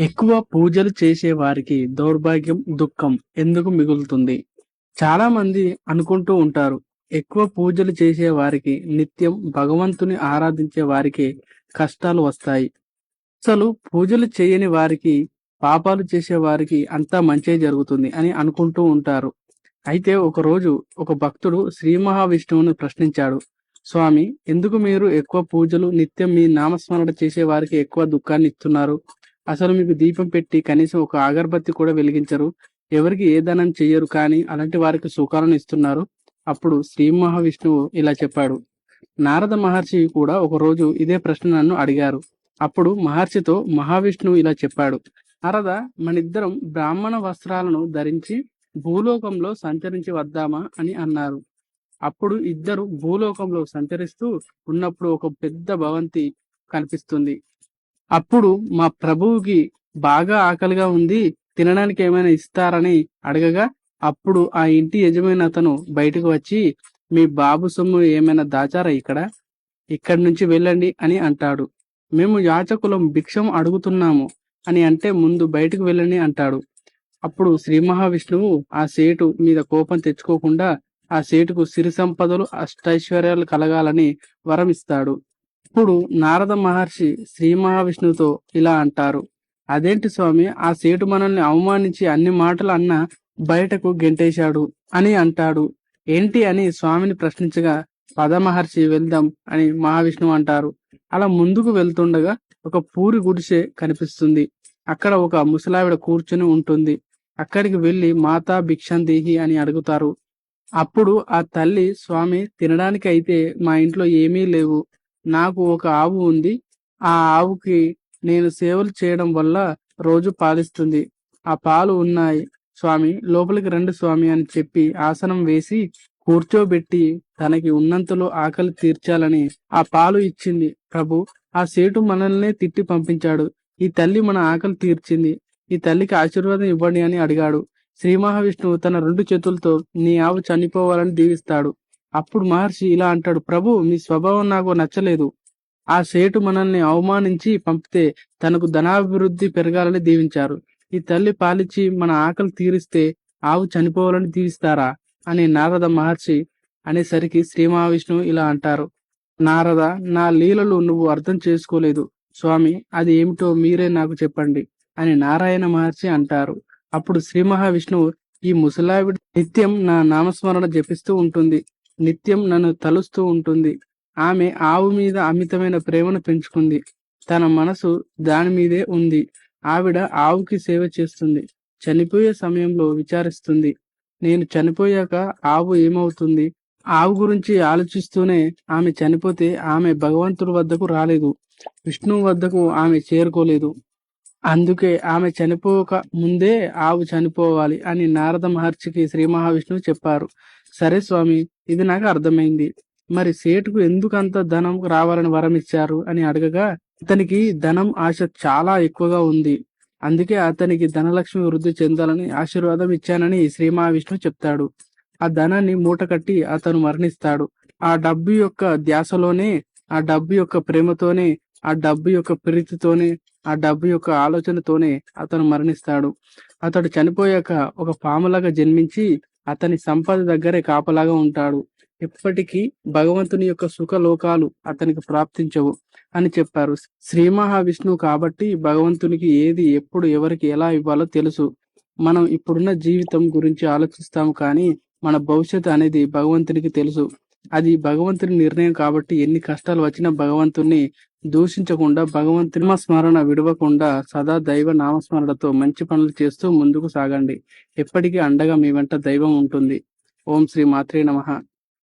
ఎక్కువ పూజలు చేసే వారికి దౌర్భాగ్యం దుఃఖం ఎందుకు మిగులుతుంది? చాలా మంది అనుకుంటూ ఉంటారు ఎక్కువ పూజలు చేసే వారికి నిత్యం భగవంతుని ఆరాధించే వారికి కష్టాలు వస్తాయి. అసలు పూజలు చేయని వారికి పాపాలు చేసే వారికి అంతా మంచే జరుగుతుంది అని అనుకుంటూ ఉంటారు. అయితే ఒక రోజు ఒక భక్తుడు శ్రీ మహావిష్ణువుని ప్రశ్నించాడు స్వామి ఎందుకు మీరు ఎక్కువ పూజలు నిత్యం మీ నామస్మరణ చేసే వారికి ఎక్కువ దుఃఖాన్ని ఇస్తున్నారు? అసలు మీకు దీపం పెట్టి కనీసం ఒక అగరబత్తి కూడా వెలిగించరు. ఎవరికి ఏ దానం చెయ్యరు కానీ అలాంటి వారికి సుఖాలను ఇస్తున్నారు. అప్పుడు శ్రీ మహావిష్ణువు ఇలా చెప్పాడు. నారద మహర్షి కూడా ఒక రోజు ఇదే ప్రశ్న నన్ను అడిగారు. అప్పుడు మహర్షితో మహావిష్ణువు ఇలా చెప్పాడు. నారద మనిద్దరం బ్రాహ్మణ వస్త్రాలను ధరించి భూలోకంలో సంచరించి వద్దామా? అని అన్నారు. అప్పుడు ఇద్దరు భూలోకంలో సంచరిస్తూ ఉన్నప్పుడు ఒక పెద్ద భవంతి కనిపిస్తుంది. అప్పుడు మా ప్రభువుకి బాగా ఆకలిగా ఉంది తినడానికి ఏమైనా ఇస్తారని అడగగా అప్పుడు ఆ ఇంటి యజమాని అతను బయటకు వచ్చి మీ బాబు సొమ్ము ఏమైనా దాచారా ఇక్కడ? ఇక్కడి నుంచి వెళ్ళండి అని అంటాడు. మేము యాచకులం భిక్షం అడుగుతున్నాము అని అంటే ముందు బయటకు వెళ్ళండి అంటాడు. అప్పుడు శ్రీ మహావిష్ణువు ఆ సేటు మీద కోపం తెచ్చుకోకుండా ఆ సేటుకు సిరి సంపదలు అష్టైశ్వర్యాలు కలగాలని వరం ఇస్తాడు అప్పుడు నారద మహర్షి శ్రీ మహావిష్ణువుతో ఇలా అంటారు. అదేంటి స్వామి ఆ సేటు మనల్ని అవమానించి అన్ని మాటలు అన్న బయటకు గెంటేశాడు అని అంటాడు. ఏంటి అని స్వామిని ప్రశ్నించగా పద మహర్షి వెళ్దాం అని మహావిష్ణువు అంటారు. అలా ముందుకు వెళ్తుండగా ఒక పూరి గుడిసె కనిపిస్తుంది. అక్కడ ఒక ముసలావిడ కూర్చుని ఉంటుంది. అక్కడికి వెళ్ళి మాతా భిక్షందేహి అని అడుగుతారు. అప్పుడు ఆ తల్లి స్వామి తినడానికి అయితే మా ఇంట్లో ఏమీ లేవు. నాకు ఒక ఆవు ఉంది. ఆ ఆవుకి నేను సేవలు చేయడం వల్ల రోజు పాలిస్తుంది. ఆ పాలు ఉన్నాయి. స్వామి లోపలికి రండి స్వామి అని చెప్పి ఆసనం వేసి కూర్చోబెట్టి తనకి ఉన్నంతలో ఆకలి తీర్చాలని ఆ పాలు ఇచ్చింది. ప్రభు ఆ సేటు మనల్నే తిట్టి పంపించాడు. ఈ తల్లి మన ఆకలి తీర్చింది. ఈ తల్లికి ఆశీర్వాదం ఇవ్వండి అని అడిగాడు. శ్రీ మహావిష్ణువు తన రెండు చేతులతో నీ ఆవు చనిపోవాలని దీవిస్తాడు. అప్పుడు మహర్షి ఇలా అంటాడు ప్రభు మీ స్వభావం నాకు నచ్చలేదు. ఆ సేటు మనల్ని అవమానించి పంపితే తనకు ధనాభివృద్ధి పెరగాలని దీవించారు. ఈ తల్లి పాలిచ్చి మన ఆకలి తీరిస్తే ఆవు చనిపోవాలని దీవిస్తారా? అని నారద మహర్షి అనేసరికి శ్రీ మహావిష్ణువు ఇలా అంటారు నారద నా లీలలు నువ్వు అర్థం చేసుకోలేదు. స్వామి అది ఏమిటో మీరే నాకు చెప్పండి అని నారాయణ మహర్షి అంటారు. అప్పుడు శ్రీ మహావిష్ణువు ఈ ముసలావిడ నిత్యం నా నామస్మరణ జపిస్తూ ఉంటుంది. నిత్యం నన్ను తలుస్తూ ఉంటుంది. ఆమె ఆవు మీద అమితమైన ప్రేమను పెంచుకుంది. తన మనసు దాని మీదే ఉంది. ఆవిడ ఆవుకి సేవ చేస్తుంది. చనిపోయే సమయంలో విచారిస్తుంది. నేను చనిపోయాక ఆవు ఏమవుతుంది? ఆవు గురించి ఆలోచిస్తూనే ఆమె చనిపోతే ఆమె భగవంతుడి వద్దకు రాలేదు. విష్ణువు వద్దకు ఆమె చేరుకోలేదు. అందుకే ఆమె చనిపోక ముందే ఆవు చనిపోవాలి అని నారద మహర్షికి శ్రీ మహావిష్ణువు చెప్పారు. సరే స్వామి ఇది నాకు అర్థమైంది. మరి సేటుకు ఎందుకు అంత ధనం రావాలని వరం ఇచ్చారు అని అడగగా అతనికి ధనం ఆశ చాలా ఎక్కువగా ఉంది. అందుకే అతనికి ధనలక్ష్మి వృద్ధి చెందాలని ఆశీర్వాదం ఇచ్చానని శ్రీ మహావిష్ణువు చెప్తాడు. ఆ ధనాన్ని మూట కట్టి అతను మరణిస్తాడు. ఆ డబ్బు యొక్క ధ్యాసలోనే ఆ డబ్బు యొక్క ప్రేమతోనే ఆ డబ్బు యొక్క ప్రీతితోనే ఆ డబ్బు యొక్క ఆలోచనతోనే అతను మరణిస్తాడు. అతడు చనిపోయాక ఒక పాములాగా జన్మించి అతని సంపద దగ్గరే కాపలాగా ఉంటాడు. ఎప్పటికీ భగవంతుని యొక్క సుఖ లోకాలు అతనికి ప్రాప్తించవు అని చెప్పారు. శ్రీ మహావిష్ణువు కాబట్టి భగవంతునికి ఏది ఎప్పుడు ఎవరికి ఎలా ఇవ్వాలో తెలుసు. మనం ఇప్పుడున్న జీవితం గురించి ఆలోచిస్తాము కానీ మన భవిష్యత్ అనేది భగవంతునికి తెలుసు. అది భగవంతుని నిర్ణయం కాబట్టి ఎన్ని కష్టాలు వచ్చినా భగవంతుని దూషించకుండా భగవంతుని స్మరణ విడవకుండా సదా దైవ నామస్మరణతో మంచి పనులు చేస్తూ ముందుకు సాగండి. ఎప్పటికీ అండగా మీ వెంట దైవం ఉంటుంది. ఓం శ్రీ మాత్రే నమ.